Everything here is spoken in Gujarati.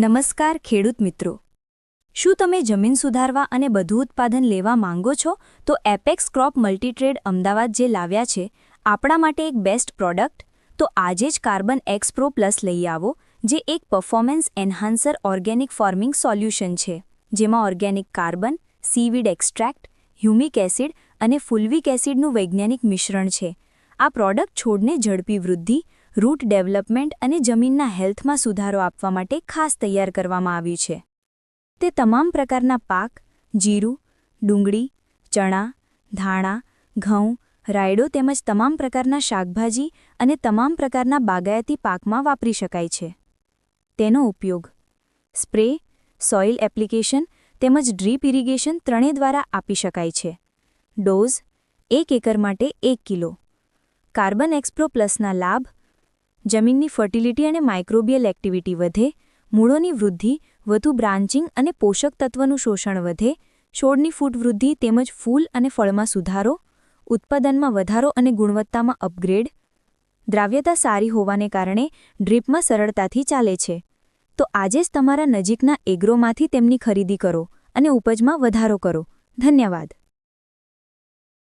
નમસ્કાર ખેડૂત મિત્રો. શું તમે જમીન સુધારવા અને બધું ઉત્પાદન લેવા માંગો છો? તો એપેક્સ ક્રોપ મલ્ટીટ્રેડ અમદાવાદ જે લાવ્યા છે, આપણા માટે એક બેસ્ટ પ્રોડક્ટ. તો આજે જ કાર્બન એક્સ પ્રો પ્લસ લઈ આવો, જે એક performance enhancer organic farming solution છે. જેમાં organic carbon seaweed extract humic acid અને ફુલ્વિક એસિડનું વૈજ્ઞાનિક મિશ્રણ છે. આ પ્રોડક્ટ છોડને ઝડપી વૃદ્ધિ રૂટ ડેવલપમેન્ટ અને જમીનના હેલ્થમાં સુધારો આપવા માટે ખાસ તૈયાર કરવામાં આવ્યું છે. તે તમામ પ્રકારના પાક, જીરું, ડુંગળી, ચણા, ધાણા, ઘઉં, રાયડો તેમજ તમામ પ્રકારના શાકભાજી અને તમામ પ્રકારના બાગાયતી પાકમાં વાપરી શકાય છે. તેનો ઉપયોગ સ્પ્રે, સોઇલ એપ્લિકેશન તેમજ ડ્રીપ ઇરિગેશન ત્રણેય દ્વારા આપી શકાય છે. ડોઝ એક એકર માટે એક કિલો. કાર્બન એક્સપ્રો પ્લસના લાભ જમીનની ફર્ટિલિટી અને માઇક્રોબિયલ એક્ટિવિટી વધે, મૂળોની વૃદ્ધિ, વધુ બ્રાન્ચિંગ અને પોષક તત્વનું શોષણ વધે, છોડની ફૂટ વૃદ્ધિ તેમજ ફૂલ અને ફળમાં સુધારો, ઉત્પાદનમાં વધારો અને ગુણવત્તામાં અપગ્રેડ દ્રાવ્યતા સારી હોવાને કારણે ડ્રીપમાં સરળતાથી ચાલે છે. તો આજે જ તમારા નજીકના એગ્રોમાંથી તેમની ખરીદી કરો અને ઉપજમાં વધારો કરો. ધન્યવાદ.